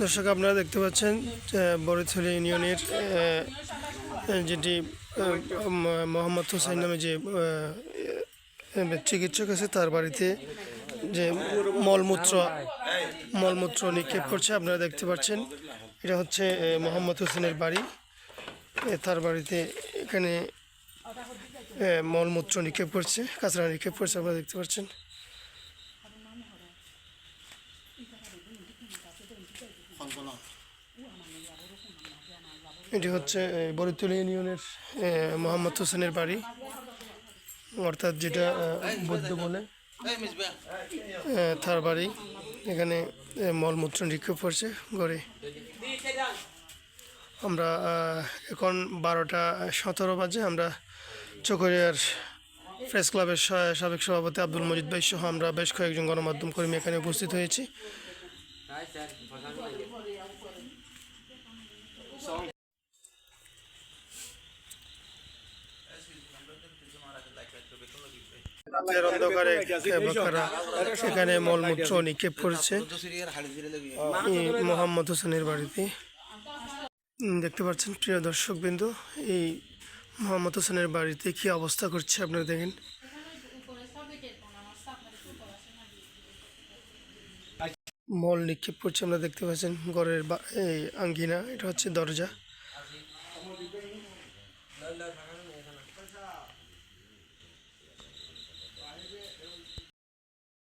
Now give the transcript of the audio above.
দর্শক, আপনারা দেখতে পাচ্ছেন বরিথলি ইউনিয়নের যেটি মোহাম্মদ হোসেন নামে যে চিকিৎসক আছে, তার বাড়িতে যে মলমূত্র মলমূত্র নিক্ষেপ করছে, আপনারা দেখতে পাচ্ছেন, এটা হচ্ছে মোহাম্মদ হোসেনের বাড়ি। তার বাড়িতে এখানে মলমূত্র নিক্ষেপ করছে, কাঁচরা নিক্ষেপ করছে, আপনারা দেখতে পাচ্ছেন। এটি হচ্ছে বরিতলি ইউনিয়নের মোহাম্মদ হোসেনের বাড়ি। অর্থাৎ যেটা বৌদ্ধ বলে তার বাড়ি। এখানে মলমূত্র নিক্ষেপ করছে গড়ে। আমরা এখন বারোটা সতেরো বাজে। আমরা চকরিয়ার প্রেস ক্লাবের সাবেক সভাপতি আব্দুল মজিদ ভাই সহ আমরা বেশ কয়েকজন গণমাধ্যম কর্মী এখানে উপস্থিত হয়েছি। সেখানে মলমূত্র নিক্ষেপ করেছে। মোহাম্মদ হোসেনের বাড়িতে। দেখতে পাচ্ছেন, প্রিয় দর্শকবৃন্দ, এই মোহাম্মদ হোসেনের বাড়িতে কি অবস্থা করছে আপনারা দেখেন। মল নিক্ষেপ করছে আমরা দেখতে পাচ্ছেন ঘরের এই আঙ্গিনা এটা হচ্ছে দরজা।